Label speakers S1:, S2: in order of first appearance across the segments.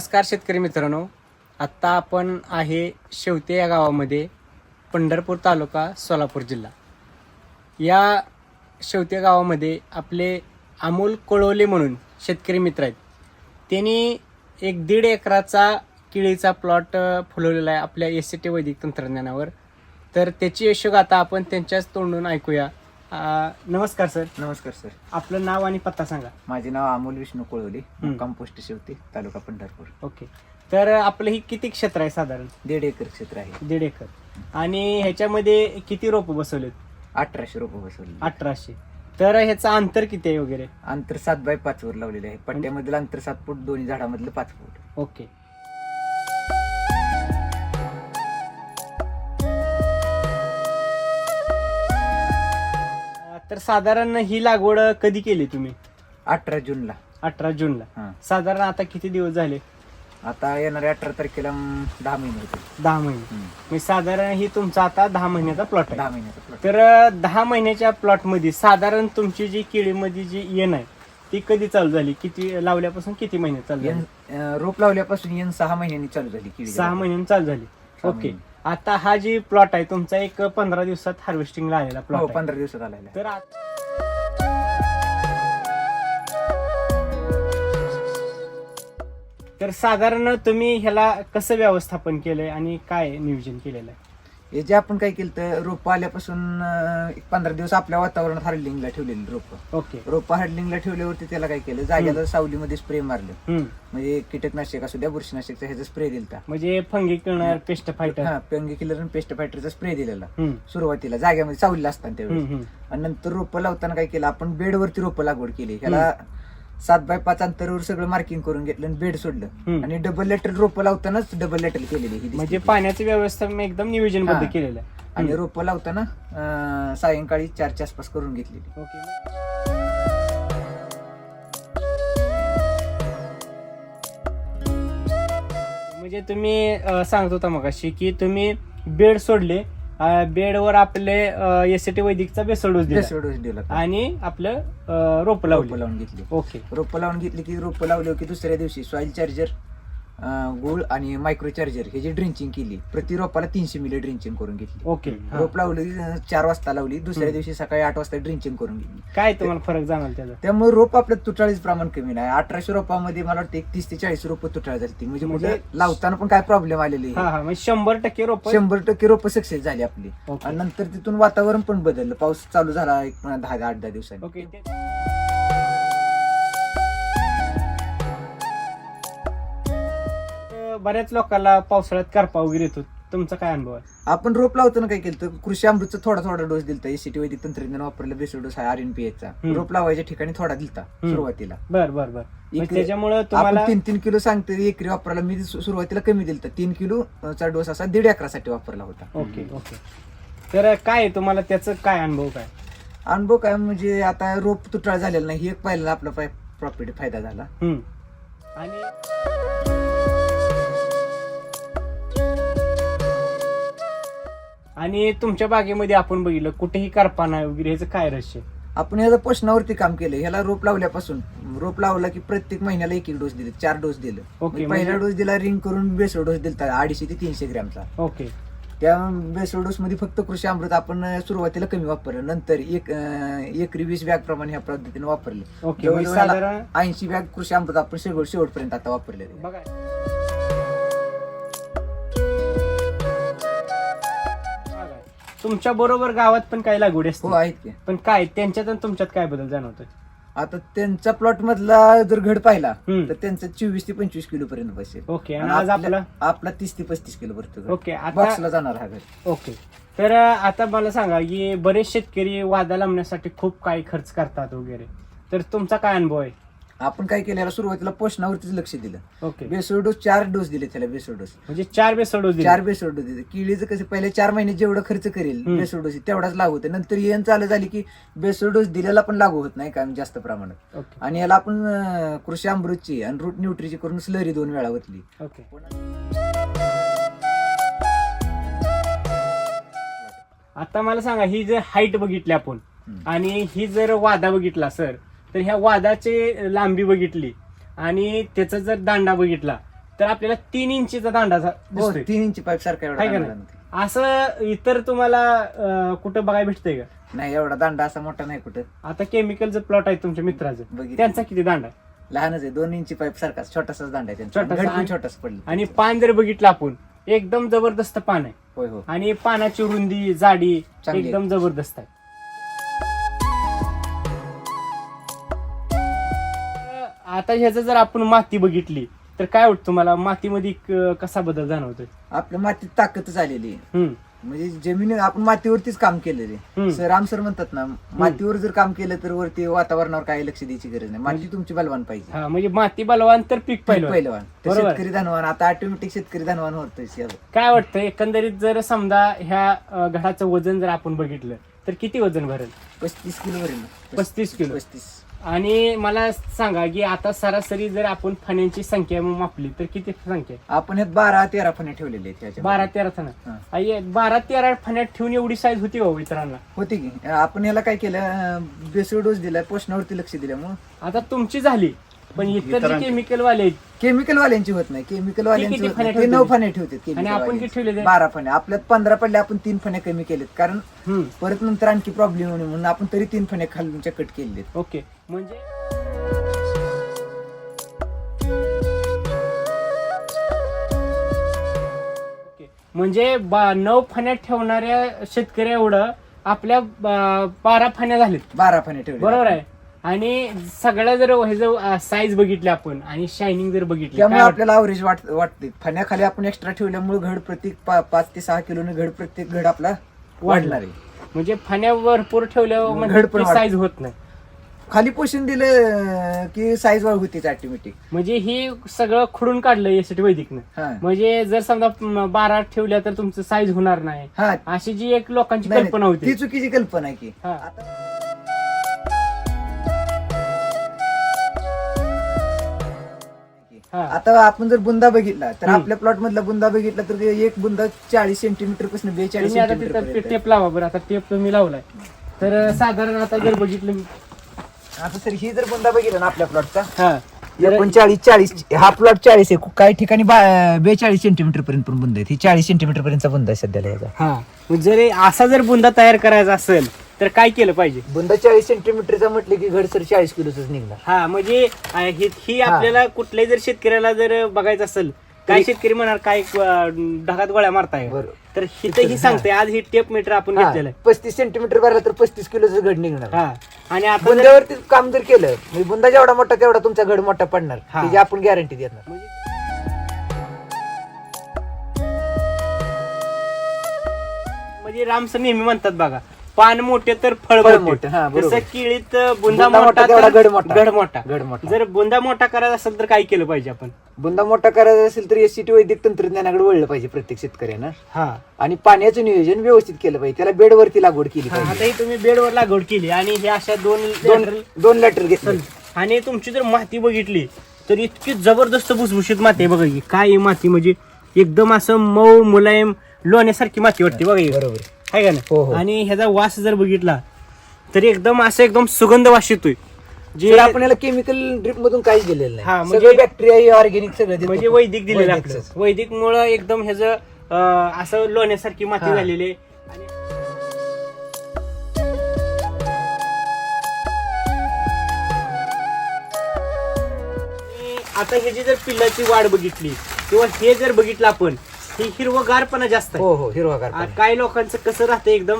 S1: नमस्कार शेतकरी मित्रांनो. आत्ता आपण आहे शेवते या गावामध्ये पंढरपूर तालुका सोलापूर जिल्हा. या शेवते गावामध्ये आपले अमोल कोळवले म्हणून शेतकरी मित्र आहेत. त्यांनी एक दीड एकराचा केळीचा प्लॉट फुलवलेला आहे आपल्या एस सी टी वैदिक तंत्रज्ञानावर. तर त्याची यशोगाथा आपण त्यांच्याच तोंडून ऐकूया. अं, नमस्कार सर.
S2: नमस्कार सर.
S1: आपलं नाव आणि पत्ता सांगा.
S2: माझे नाव अमोल विष्णू कोळवली. मुक्काम पोस्ट शेवती तालुका पंढरपूर.
S1: ओके. तर आपलं ही किती क्षेत्र आहे साधारण?
S2: दीड एकर क्षेत्र आहे.
S1: दीड एकर. आणि ह्याच्यामध्ये किती रोप बसवलेत?
S2: अठराशे रोपं बसवली
S1: अठराशे. तर ह्याचं अंतर किती आहे वगैरे?
S2: अंतर सात बाय पाच वर लावलेले आहे. पट्ट्यामधलं अंतर सात फूट दोन्ही झाडामधलं पाच फूट.
S1: ओके. साधारण ही लागवड कधी केली तुम्ही?
S2: अठरा जूनला
S1: अठरा जूनला
S2: हा.
S1: साधारण आता किती दिवस झाले?
S2: आता येणाऱ्या अठरा तारखेला दहा महिने
S1: दहा महिने. म्हणजे साधारण ही तुमचा आता दहा महिन्याचा प्लॉट आहे.
S2: दहा महिन्याचा plot.
S1: तर अं, दहा महिन्याच्या प्लॉटमध्ये साधारण तुमची जी केळीमध्ये जी येण आहे ती कधी चालू झाली? किती लावल्यापासून किती महिने चालू झाली?
S2: अं, रोप लावल्यापासून येण सहा महिन्यांनी चालू झाली किडी
S1: सहा महिन्यांनी चालू झाली.
S2: सहा
S1: ओके.
S2: महिने.
S1: आता हा जी प्लॉट आहे तुमचा एक पंधरा दिवसात हार्वेस्टिंगला आलेला
S2: हो
S1: प्लॉट
S2: पंधरा दिवसात आलेला आहे.
S1: तर तर साधारण तुम्ही ह्याला कसं व्यवस्थापन केलंय आणि काय नियोजन केलेलं आहे
S2: हे जे आपण काय केलं तर रोप आल्यापासून अं, एक पंधरा दिवस आपल्या वातावरणात हार्डलिंगला ठेवलेली रोप.
S1: ओके.
S2: रोप हार्डलिंगला ठेवल्यावरती त्याला काय केलं जाग्याला सावलीमध्ये स्प्रे मारलं.
S1: हम्म.
S2: म्हणजे कीटकनाशक असू द्या बुरशीनाशकचा ह्याचा स्प्रे दिलता.
S1: म्हणजे फंगी किळणार पेस्ट फायटर
S2: हा पेंगी किलर आणि पेस्ट फायटरचा स्प्रे दिलेला. सुरुवातीला जाग्यामध्ये सावलीला असताना त्यावेळेस. आणि नंतर रोपं लावताना काय केलं आपण बेडवरती रोपं लागवड केली. ह्याला सात बाय पाच अंतरावर सगळं मार्किंग करून घेतलं आणि बेड सोडलं
S1: हम्म.
S2: आणि डबल लेटर रोपं लावतानाच डबल लेटर केलेली ही
S1: म्हणजे. पाण्याचं व्यवस्था मी एकदम नियोजनबद्ध
S2: हा.
S1: केलेलं आहे
S2: आणि रोपं लावताना अं, सायंकाळी चारच्या आसपास करून घेतलेली
S1: ओके म्हणजे तुम्ही अं, सांगत होता मग की तुम्ही बेड सोडले बेडवर आपले एस टी वैदिकचा बेसळ डोस दिला.
S2: बेसळ डोस दिला.
S1: आणि आपलं रोपं लावले.
S2: लावून घेतली.
S1: ओके.
S2: रोपं लावून घेतली की रोपं लावली की दुसऱ्या दिवशी सॉइल चार्जर गुळ आणि मायक्रो चार्जर हे जी ड्रिंचिंग केली प्रति रोपाला तीनशे मिली ड्रिंचिंग करून घेतली.
S1: ओके.
S2: रोप लावली चार वाजता लावली दुसऱ्या. दिवशी सकाळी आठ वाजता ड्रिंचिंग करून घेतली.
S1: काय तुम्हाला फरक जाणवला त्याचा?
S2: त्यामुळे रोप आपलं तुटाळीच प्रमाण कमी नाही. अठराशे रोपामध्ये मला वाटतं एक तीस ते चाळीस रोप तुटाळ झाली म्हणजे
S1: म्हणजे-
S2: कुठे लावताना पण काय प्रॉब्लेम आलेले
S1: म्हणजे शंभर टक्के रोप
S2: शंभर टक्के रोप सक्सेस झाली आपली. नंतर तिथून वातावरण पण बदललं. पाऊस चालू झाला एक दहा आठ दहा दिवसांनी.
S1: बऱ्याच लोकांना पावसाळ्यात करपा वगैरे येतो. तुमचा काय अनुभव आहे?
S2: आपण रोप लावताना काय केलं कृषी अमृतचा थोडा थोडा डोस दिलता. एसीटी वैदिक तंत्रज्ञान वापरलं बेसिक डोस आहे आर एन पी चा.
S1: हम्म.
S2: रोप लावायच्या ठिकाणी थोडा दिलता. सुरुवातीला.
S1: बर बर बर. त्याच्यामुळं तुम्हाला
S2: आपण तीन तीन किलो सांगतो एकरी वापरायला. मी सु- सुरुवातीला कमी दिलता. तीन किलो चा डोस असा दीड एकरासाठी वापरला होता.
S1: Okay okay. तर काय आहे तुम्हाला त्याचं काय अनुभव काय?
S2: अनुभव काय म्हणजे आता रोप तुटाळ झालेला नाही. हे एक पहिला आपला प्रॉफिट फायदा झाला.
S1: हम्म. आणि आणि तुमच्या बागेमध्ये आपण बघितलं कुठेही करपा नाही वगैरे ह्याचं काय रहस्य
S2: आपण याचा पोषणावरती काम केलं. ह्याला रोप लावल्यापासून रोप लावला की प्रत्येक महिन्याला एक एक डोस दिले चार डोस दिले.
S1: ओके,
S2: पहिला
S1: म्हणजे-
S2: डोस दिला रिंग करून बेसळ डोस दिला अडीचशे ते तीनशे ग्रॅमचा.
S1: ओके.
S2: त्या बेसळ डोस मध्ये फक्त कृषी अमृत आपण सुरुवातीला कमी वापरलं. नंतर एक अं, एकरी वीस बॅग प्रमाणे ह्या पद्धतीने वापरले.
S1: ओके म्हणजे
S2: जवळजवळ
S1: साधारण
S2: ऐंशी बॅग कृषी अमृत आपण शेवट शेवटपर्यंत आता वापरले
S1: बघा. तुमच्या बरोबर गावात पण काही लागवडी
S2: हो
S1: असते
S2: आहेत की.
S1: पण काय त्यांच्यात आणि तुमच्यात काय बदल जाणवतोय?
S2: आता त्यांचा प्लॉट मधला जर घड पाहिला
S1: हम्म.
S2: तर त्यांचं चोवीस ते पंचवीस किलो पर्यंत बसेल.
S1: ओके आणि आज आपला?
S2: आपला तीस ते पस्तीस किलो भरतो
S1: ओके आता
S2: बॉक्सला जाणार हा घर
S1: ओके. तर अं, आता मला सांगा की बरेच शेतकरी वादा लांबण्यासाठी खूप काही खर्च करतात वगैरे. तर तुमचा काय अनुभव आहे?
S2: आपण काय केलं याला सुरुवातीला पोषणावरतीच लक्ष दिलं.
S1: ओके.
S2: डोस चार डोस दिले त्याला बेसोड डोस.
S1: म्हणजे चार बेसळ डोस दिले.
S2: चार बेसोड डोस दिले. किडीचं कसं पहिले चार महिने जेवढं खर्च करेल
S1: हम्म.
S2: डोस तेवढाच लागू होते. नंतर येण चालू झाली की बेसोड डोस दिलेला पण लागू होत नाही कारण जास्त प्रमाणात.
S1: ओके.
S2: आणि याला आपण अं, कृषी अमृतची आणि रूट न्यूट्रीची करून स्लरी दोन वेळा होतली
S1: ओके. आता मला सांगा ही जर हाईट बघितली आपण
S2: हम्म.
S1: आणि ही जर वादा बघितला सर तर ह्या वादाची लांबी बघितली आणि त्याचा जर दांडा बघितला तर आपल्याला तीन इंचीचा दांडाचा
S2: हो
S1: दिसतोय
S2: तीन इंची पाईप सारखा एवढा
S1: हाय का
S2: दांडा
S1: नाही?
S2: नाही.
S1: असं इतर तुम्हाला अं, कुठं बघायला भेटतंय का
S2: नाही एवढा दांडा असा मोठा नाही कुठं
S1: आता केमिकलचं प्लॉट आहे तुमच्या मित्राचं
S2: बघितलं.
S1: त्यांचा किती दांडा आहे?
S2: लहानच आहे दोन इंची पाईप सारखा छोटासाच दांडा आहे त्यांचा
S1: छोटासा आणि-
S2: छोटासा पडलं
S1: आणि पान जर बघितलं आपण एकदम जबरदस्त पान आहे
S2: होय हो
S1: आणि पानाची रुंदी जाडी
S2: चांगली आहे.
S1: एकदम जबरदस्त आहे आता ह्याचं जर आपण माती बघितली तर काय वाटतं तुम्हाला? मातीमध्ये क- कसा बदल जाणवतोय?
S2: आपल्या मातीत ताकदच आलेली आहे.
S1: हम्म.
S2: म्हणजे जमीन आपण मातीवरतीच काम केलेले
S1: हम्म.
S2: सर राम सर म्हणतात ना मातीवर जर काम केलं तर वरती वातावरणावर काही लक्ष द्यायची गरज नाही. माती तुमची बलवान पाहिजे.
S1: हा म्हणजे माती बलवान तर पीक पहिलं
S2: पहिलवान तर
S1: बरोबर.
S2: शेतकरी धनवान आता ऑटोमॅटिक शेतकरी धनवान होतोय
S1: काय वाटतं एकंदरीत जर समजा ह्या अं, घडाचं वजन जर आपण बघितलं तर किती वजन भरेल?
S2: पस्तीस किलो वरील
S1: पस्तीस किलो.
S2: पस्तीस.
S1: आणि मला सांगा की आता सरासरी जर आपण फण्यांची संख्या मापली तर किती संख्या आहे?
S2: आपण हे बारा तेरा फणे ठेवलेले आहेत ह्याच्यामध्ये.
S1: बारा तेरा फण्या
S2: हा.
S1: आई, बारा तेरा फण्यात ठेवून एवढी साईज होती हो मित्रांना
S2: होती की आपण याला काय केलं बेसळ डोस दिला पोषणावरती लक्ष दिल्यामुळे
S1: आता तुमची झाली पण इतर जे
S3: इतरांची.
S1: केमिकल वाले आहेत.
S2: केमिकल वाल्यांची होत नाही. केमिकल वाल्यांची
S1: किती
S2: होत
S1: फण्या
S2: नाही. ते नऊ
S1: ठेवते?
S2: फणे ठेवतात
S1: आणि आपण किती ठेवले ते?
S2: बारा फणे आपल्यात पंधरा पडले आपण तीन फणे कमी केलेत. कारण
S1: हम्म,
S2: परत नंतर आणखी प्रॉब्लेम होणे म्हणून आपण तरी तीन फणे खालूनच्या कट केलेले
S1: ओके. म्हणजे? ओके. म्हणजे बा- नऊ फण्या ठेवणाऱ्या शेतकऱ्या एवढं आपल्या बा- बारा फण्या झालेत.
S2: बारा फणे ठेवले
S1: बरोबर आहे? आणि सगळ्या जर ह्याचं साईज बघितली आपण आणि शायनिंग जर बघितली
S2: त्यामुळे
S1: काय वाटतं?
S2: आपल्याला अवरेज वाट वाटते. फण्याखाली आपण एक्स्ट्रा ठेवल्यामुळे घड प्रत्येक पा- पाच ते सहा किलोने घड प्रत्येक घड आपला वाढणार आहे.
S1: म्हणजे फण्या भरपूर ठेवल्यावर
S2: घड
S1: म्हणजे
S2: पण.
S1: साईज होत नाही.
S2: खाली पोषण दिलं की साईज वाढ होतीच ऑटोमॅटिक
S1: म्हणजे हे सगळं खुडून काढलं यासाठी वैदिकनं.
S2: हा.
S1: म्हणजे जर समजा म, बारा ठेवल्या तर तुमचं साईज होणार नाही.
S2: हा.
S1: अशी जी एक लोकांची
S2: नाही,
S1: कल्पना
S2: नाही, ती
S1: होती
S2: चुकीची कल्पना आहे की.
S1: हा.
S2: आता आता आपण जर बुंदा बघितला तर. आपल्या प्लॉट मधला बुंदा बघितला तर ते एक बुंदा चाळीस सेंटीमीटरपासून बेचाळीस
S1: आता तिथं
S2: पर्यंत.
S1: टेप लावा बरं आता टेप तुम्ही लावलाय. तर साधारण आता जर बघितलं
S2: आता सर ही जर बुंदा बघितला ना आपल्या प्लॉटचा एकोणचाळीस चाळीस हा प्लॉट चाळीस आहे. काही ठिकाणी बेचाळीस सेंटीमीटर पर्यंत पण बुंदा आहे ही चाळीस सेंटीमीटर पर्यंतचा बुंदा आहे सध्याला याचा.
S1: हा. जर असा जर बुंदा तयार करायचा असेल तर काय केलं पाहिजे?
S2: बुंदा चाळीस सेंटीमीटरचा म्हटलं की घड सर चाळीस किलोच निघणार.
S1: हा म्हणजे अं, ही ही आपल्याला कुठल्याही जर शेतकऱ्याला जर बघायचं असेल काय शेतकरी म्हणणार काय अं, ढगात गोळ्या मारताय.
S2: बरोबर.
S1: तर हिथं ही सांगते आज ही टेप मीटर आपण घेतलेलं आहे.
S2: पस्तीस सेंटीमीटर भरला तर पस्तीस किलोचं घड निघणार.
S1: हा आणि आता जर-
S2: बुंद्यावरती काम जर केलं म्हणजे बुंदा जेवढा मोठा तेवढा तुमचा घड मोठा पडणार.
S1: हा.
S2: त्याची आपण गॅरंटी देणार.
S1: म्हणजे म्हणजे रामसर नेहमी म्हणतात बघा पान मोठे तर फळ
S2: फळ
S1: मोठे.
S2: मोठे, हा, बरोबर.
S1: जसं केळीत बुंदा
S2: बुंदा
S1: मोठा
S2: मोठा तेवढा
S1: तर
S2: घड मोठा.
S1: घड मोठा.
S2: घड मोठा.
S1: जर बुंदा मोठा करायचा असेल तर काय केलं पाहिजे आपण?
S2: बुंदा मोठा करायचा असेल तर एससीटी वैदिक तंत्रज्ञानाकडे वळलं पाहिजे प्रत्येक शेतकऱ्यानं.
S1: हा.
S2: आणि पाण्याचं नियोजन व्यवस्थित केलं पाहिजे. त्याला बेडवरती लागवड केली
S1: हा,
S2: पाहिजे.
S1: आता ही तुम्ही बेडवर लागवड केली आणि हे अशा दोन
S2: दोन
S1: lateral-
S2: दोन लॅटर घेतलं.
S1: आणि तुमची जर माती बघितली तर इतकी जबरदस्त भुसभुशीत माती आहे बघा ही. काय ही माती? म्हणजे एकदम असं मऊ मुलायम लोण्यासारखी माती वाटते बघा ही.
S2: बरोबर.
S1: आहे का
S2: हो, हो.
S1: नाही आणि ह्याचा वास जर बघितला तर एकदम असं एकदम सुगंध वास येतोय जे
S2: आपण याला केमिकल ड्रिप मधून काहीच दिलेलं
S1: हा,
S2: नाही
S1: म्हणजे-
S2: सगळं बॅक्टेरिया ऑर्गॅनिक सगळं देतो.
S1: म्हणजे वैदिक दिलेलं
S2: वैदिकचंच.
S1: वैदिक मुळे एकदम ह्याचं अं, असं लोण्यासारखी माती
S2: हा.
S1: झालेली आहे. आणि आणि आता ह्याची जर पिल्लाची वाढ बघितली किंवा हे जर बघितलं आपण हे हिरवगारपणा जास्त आहे.
S2: हो हो हिरवागार
S1: आ,
S2: पाणी.
S1: काही लोकांचं कसं राहतं एकदम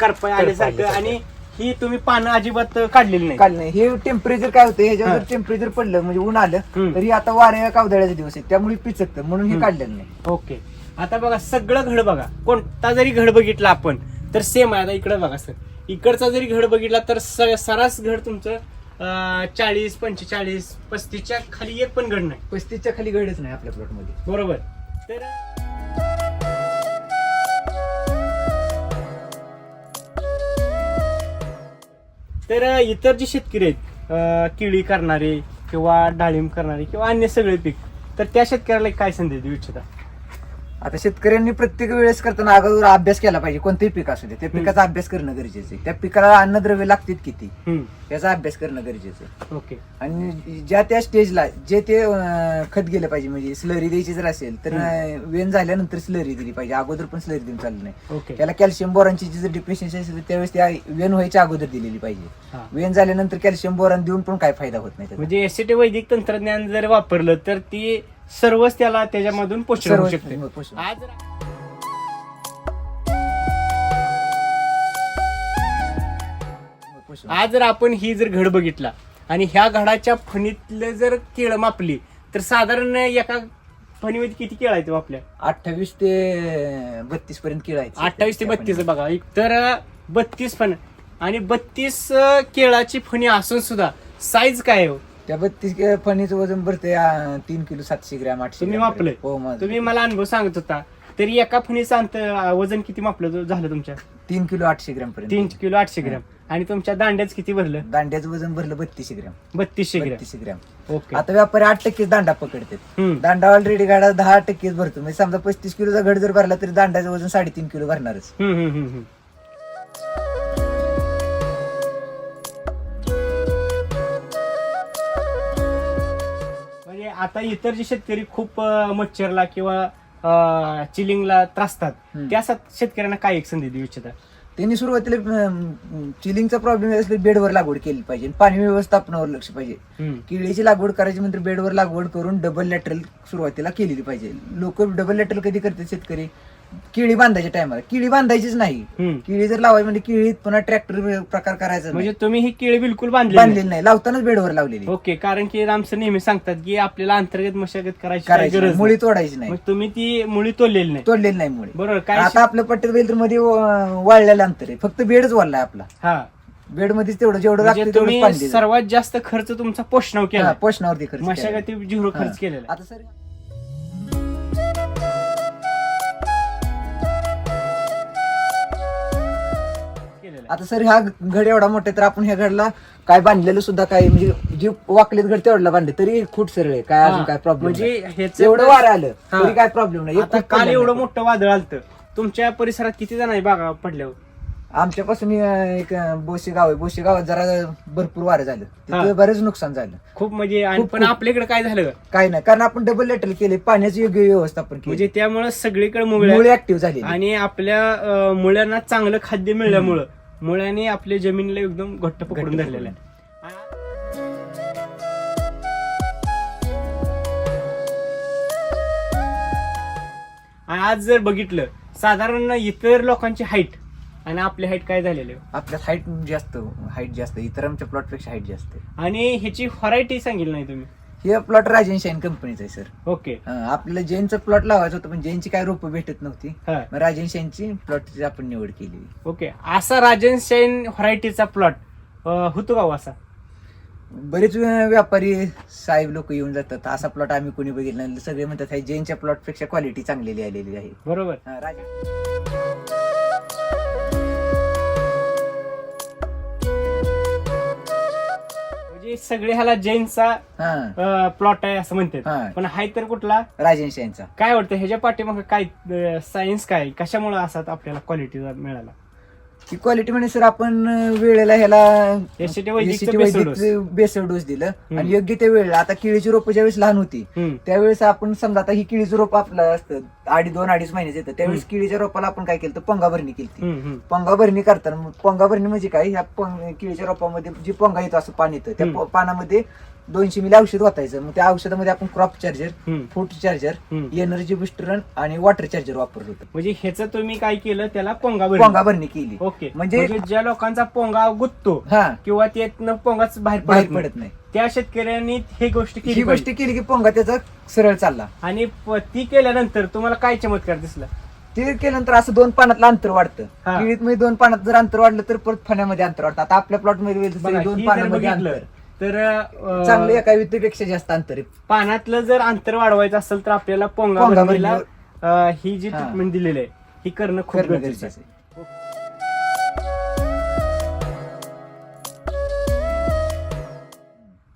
S1: करपाय आल्यासारखं
S2: आल्यासारखं.
S1: आणि ही तुम्ही पानं अजिबात काढलेली नाही.
S2: काल नाही. हे टेम्परेचर काय होतं? ह्याच्यावर
S1: हा.
S2: टेम्परेचर पडलं म्हणजे ऊन आलं
S1: हम्म.
S2: तरी आता वाऱ्या कावदळ्याचे दिवस आहेत. त्यामुळे पिचकतं. म्हणून हे
S1: हम्म.
S2: काढलेलं नाही.
S1: ओके. आता बघा सगळं घड बघा. कोणता जरी घड बघितला आपण तर सेम आहे. आता इकडे बघा सर. इकडचा जरी घड बघितला तर स- सरास घड तुमचं चाळीस पंचेचाळीस पस्तीसच्या खाली एक पण घड नाही.
S2: पस्तीसच्या खाली घडच नाही आपल्या प्लॉटमध्ये.
S1: बरोबर. तर तर इतर जे शेतकरी आहेत केळी करणारे किंवा डाळिंब करणारे किंवा अन्य सगळे पीक तर त्या शेतकऱ्याला काय संधी देऊ इच्छिता.
S2: आता शेतकऱ्यांनी प्रत्येक वेळेस करताना अगोदर अभ्यास केला पाहिजे कोणतेही पीक असू दे. त्या पिकाचा अभ्यास करणं गरजेचं आहे. त्या पिकाला अन्नद्रव्य लागतील किती. याचा अभ्यास करणं गरजेचं आहे.
S1: ओके.
S2: आणि ज्या त्या स्टेजला जे ते खत गेलं पाहिजे म्हणजे स्लरी द्यायची जर असेल तर वेन झाल्यानंतर स्लरी दिली पाहिजे. अगोदर पण स्लरी देऊन चाललं नाही. त्याला कॅल्शियम बोरांची जी जर डिफिशियन्सी असेल त्यावेळेस त्या वेन व्हायच्या अगोदर दिलेली पाहिजे. वेन झाल्यानंतर कॅल्शियम बोरान देऊन पण काय फायदा होत नाही.
S1: म्हणजे एसटी वैदिक तंत्रज्ञान जर वापरलं तर ती सर्वच त्याला त्याच्यामधून पोषण होऊ
S2: सर्व
S1: शकते.
S2: पोषण.
S1: आज
S2: पोषण.
S1: आज जर आपण ही जर घड बघितला आणि ह्या घडाच्या फणीतलं जर केळं मापली तर साधारण एका फणीमध्ये किती केळं आहेत हो आपल्या?
S2: अठ्ठावीस ते बत्तीस पर्यंत किळायचे
S1: अठ्ठावीस ते बत्तीस बघा. एक तर बत्तीस फण आणि बत्तीस केळाची फणी असून सुद्धा साईज काय हो?
S2: त्या बत्तीस फणीचं वजन भरते तीन किलो सातशे ग्रॅम आठशे
S1: तुम्ही
S2: ग्रॅम
S1: मापलंय?
S2: पर्यंत. हो माझं.
S1: तुम्ही मला अनुभव सांगत होता. तरी एका फणीचं अंतर वजन किती मापलं झालं तुमच्या?
S2: तीन किलो आठशे ग्रॅम पर्यंत.
S1: तीन किलो आठशे ग्रॅम. आणि तुमच्या दांड्याच किती भरलं?
S2: दांड्याचं वजन भरलं बत्तीसशे ग्रॅम.
S1: बत्तीसशे ग्रॅम.
S2: बत्तीसशे ग्रॅम.
S1: ओके.
S2: आता व्यापारी आठ टक्केच दांडा पकडतात.
S1: हम्म.
S2: दांडा ऑलरेडी गाडा दहा टक्केच भरतो. म्हणजे समजा पस्तीस किलोचा घड जर भरला तरी दांड्याचं वजन साडेतीन किलो भरणारच.
S1: हम्म, हम्म, हम्म, हम्म. आता इतर जे शेतकरी खूप अं, मच्छरला किंवा अं, चिलिंगला त्रासतात
S2: हम्म.
S1: त्या सात- शेतकऱ्यांना काय एक संधी देऊ इच्छिता
S2: त्यांनी सुरुवातीला चिलिंगचा प्रॉब्लेम असले बेडवर लागवड केली पाहिजे पाणी व्यवस्थापनावर लक्ष पाहिजे
S1: हम्म.
S2: केळीची लागवड करायची म्हणजे बेडवर लागवड करून डबल लॅटरल सुरुवातीला केलेली पाहिजे लोक डबल लॅटरल कधी करतात शेतकरी केळी बांधायच्या टायमाला केळी बांधायचीच नाही
S1: हम्म.
S2: केळी जर लावायची म्हणजे केळीत पुन्हा ट्रॅक्टर प्रकार करायचा
S1: म्हणजे. तुम्ही ही केळी बिलकुल बांधली नाही.
S2: बांधलेली नाही लावतानाच बेडवर लावलेली
S1: ओके कारण की रामसर नेहमी सांगतात की आपल्याला अंतर्गत मशागत करायची काही
S2: करायची
S1: गरज
S2: नाही. मुळी
S1: नाही.
S2: तोडायची नाही
S1: मग तुम्ही ती मुळी तोडलेली नाही
S2: तोडलेली नाही मुळी
S1: बरोबर काय
S2: आता आपल्या पट्ट्यात बैल तर मध्ये वाळलेलं अंतर आहे फक्त बेडच वाढलाय आपला
S1: हा
S2: बेड मध्येच तेवढं जेवढं
S1: म्हणजे
S2: लागतं तेवढं
S1: तुम्ही
S2: पाणी.
S1: सर्वात जास्त खर्च तुमचा पोषणावर
S2: हा,
S1: केला
S2: पोषणावरती खर्च केला.
S1: मशागती झिरो. खर्च केलेला आहे.
S2: आता सर आता सर हा घड एवढा मोठा तर आपण ह्या घडला काय बांधलेलं सुद्धा काय म्हणजे जे वाकलेत घड तेवढला बांधले तरी खूट सरळ आहे. काय अजून काय प्रॉब्लेम
S1: म्हणजे ह्याचं
S2: एवढं वारं आलं
S1: हा.
S2: तरी काय प्रॉब्लेम नाही. एक
S1: आता
S2: फूट
S1: काल
S2: पडलं
S1: एवढं
S2: नाही.
S1: मोठं वादळ आलतं. तुमच्या परिसरात किती जण आहे बागा पडल्यावर?
S2: आमच्यापासून अं, एक अं, बोशी गाव आहे. बोशी गावात जरा भरपूर वारं झालं.
S1: हा.
S2: तिथं बरेच नुकसान झालं.
S1: खूप म्हणजे आणि
S2: खूप-
S1: पण
S2: खूप.
S1: आपल्याकडे काय झालं?
S2: काय नाही कारण आपण डबल लेटल केले पाण्याचं योग्य व्यवस्थापन
S1: म्हणजे
S2: केले
S1: त्यामुळे सगळीकडे मुळे
S2: मुळे ऍक्टिव्ह झाले
S1: आणि आपल्या अं, मुळ्यांना चांगलं खाद्य मिळाल्यामुळं. मुळ्याने आपल्या जमिनीला एकदम घट्ट पकडून धरलेलं आहे. आणि आज जर बघितलं साधारण इतर लोकांची हाईट आणि आपली हाईट काय झालेली आहे?
S2: आपल्यात हाईट जास्त हाईट जास्त. इतर आमच्या प्लॉटपेक्षा हाईट जास्त. आहे
S1: आणि ह्याची व्हरायटी सांगितली नाही तुम्ही.
S2: हे प्लॉट राजन शाईन कंपनीचा आहे सर
S1: ओके
S2: आपल्याला जैनचं प्लॉट लावायचं होतं पण जैनची काय रोपं भेटत नव्हती.
S1: हा.
S2: मग राजन शाईनची प्लॉटची आपण निवड केली.
S1: ओके असा राजन शाईन व्हरायटीचा प्लॉट होतो का हो असा?
S2: बरेच अं, व्यापारी साहेब लोक येऊन जातात. असा प्लॉट आम्ही कोणी बघितला नाही. सगळे म्हणतात "हे जैनच्या प्लॉटपेक्षा क्वालिटी चांगलेली आलेली आहे.
S1: बरोबर.
S2: अं, राजन
S1: म्हणजे सगळे ह्याला जैनचा
S2: हा.
S1: प्लॉट आहे असं म्हणतात.
S2: हा.
S1: पण हाय तर कुठला?
S2: राजन शाईनचा
S1: काय वाटतं ह्याच्या पाठीमाग काय सायन्स काय? कशामुळे असा आपल्याला क्वालिटी मिळाला?
S2: ती क्वालिटी म्हणजे सर आपण वेळेला ह्याला
S1: SCT वैदिकचं
S2: SCT
S1: बेसल
S2: वैदिकचं बेसल डोस दिलं. आणि योग्य त्या वेळेला आता केळीची रोपं ज्यावेळेस लहान होती
S1: हम्म.
S2: त्यावेळेस आपण समजा आता ही केळीचं रोप आपलं असतं अडीच दोन अडीच महिन्याचं येतं त्यावेळेस केळीच्या रोपाला आपण काय केलं पोंगा भरणी केली
S1: हम्म, हम्म.
S2: पोंगा भरणी करताना मग पोंगा भरणी म्हणजे काय ह्या पोंग- केळीच्या रोपामध्ये जी पोंगा येतो असं पाणी येतं त्या. पो- पानामध्ये दोनशे मिली औषध वाचायचं मग त्या औषधामध्ये आपण क्रॉप चार्जर
S1: हम्म.
S2: फूड चार्जर
S1: हम्म.
S2: एनर्जी बुस्टर आणि वॉटर चार्जर वापरलं होतं.
S1: म्हणजे ह्याचं तुम्ही काय केलं? त्याला पोंगा
S2: पोंगा भरणी केली.
S1: ओके.
S2: म्हणजे-
S1: म्हणजे ज्या लोकांचा पोंगा गुत्तो
S2: हा.
S1: किंवा त्यातनं पोंगाच बाहेर
S2: बाहेर
S1: पडत नाही,
S2: पडत नाही.
S1: त्या शेतकऱ्यांनी हे गोष्ट
S2: ही
S1: केली
S2: गोष्ट
S1: पाहिजे.
S2: केली की पोंगा त्याचा सरळ चालला.
S1: आणि प- ती केल्यानंतर तुम्हाला काय चमत्कार दिसला?
S2: ते केल्यानंतर असं दोन पानातलं अंतर वाढतं.
S1: हा.
S2: केळीत मध्ये दोन पानात जर अंतर वाढलं तर परत फण्यामध्ये अंतर वाढतं. आता आपल्या प्लॉटमध्ये
S1: बघा,
S2: दोन
S1: ही जर
S2: पानामध्ये
S1: बघितलं
S2: अंतर.
S1: तर अं,
S2: चांगलं एका व्यक्तीपेक्षा जास्त अंतर आहे.
S1: पानातलं जर अंतर वाढवायचं असेल तर आपल्याला पोंगा
S2: पोंगा
S1: भरणीला,
S2: भरणीवर-
S1: अं, ही जी
S2: हा.
S1: ट्रीटमेंट दिलेली आहे ही करणं खूप
S2: करणं
S1: गरजेचं आहे
S2: गरजेचं आहे.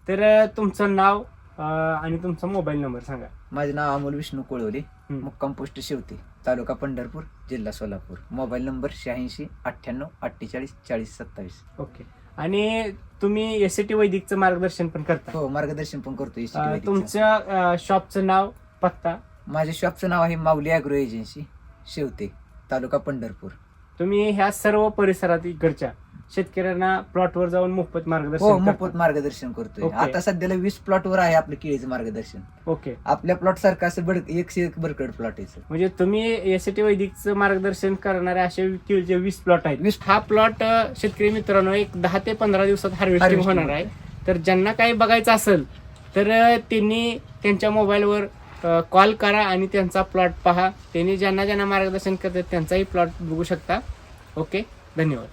S1: तर अं, तुमचं नाव अं, आणि तुमचा मोबाईल नंबर सांगा.
S2: माझं नाव अमोल विष्णू कोळवले
S1: हम्म.
S2: मुक्काम पोस्ट शेवते तालुका पंढरपूर जिल्हा सोलापूर. मोबाईल नंबर शहाऐंशी अठ्ठ्याण्णव अठ्ठेचाळीस चाळीस सत्तावीस.
S1: ओके. आणि तुम्ही एस टी वैदिकचं मार्गदर्शन पण करता.
S2: हो मार्गदर्शन पण करतो SCT
S1: अं,
S2: वैदिकचं.
S1: तुमच्या शॉपचं नाव पत्ता?
S2: माझ्या शॉपचं नाव आहे माऊली अॅग्रो एजन्सी शेवते तालुका पंढरपूर.
S1: तुम्ही ह्या सर्व परिसरात इकडच्या शेतकऱ्यांना प्लॉटवर जाऊन मोफत
S2: हो
S1: मार्गदर्शन
S2: मोफत
S1: करता.
S2: मार्गदर्शन करतोय.
S1: ओके.
S2: आता सध्याला वीस प्लॉट वर आहे आपलं केळीचं मार्गदर्शन.
S1: ओके.
S2: आपल्या प्लॉट सारखं असं बड एकशे एक बरकड प्लॉट आहे.
S1: म्हणजे तुम्ही एस टी वैदिकचं मार्गदर्शन करणारे असे केळीचे वीस प्लॉट आहेत.
S2: वीस-
S1: हा प्लॉट शेतकरी मित्रांनो एक दहा ते पंधरा दिवसात हार्वेस्टिंग
S2: Harvesting
S1: होणार आहे. तर ज्यांना काही बघायचं असेल तर अं, त्यांनी त्यांच्या मोबाईलवर कॉल करा आणि त्यांचा प्लॉट पहा. त्यांनी ज्यांना ज्यांना मार्गदर्शन करतात त्यांचाही प्लॉट बघू शकता. ओके? धन्यवाद.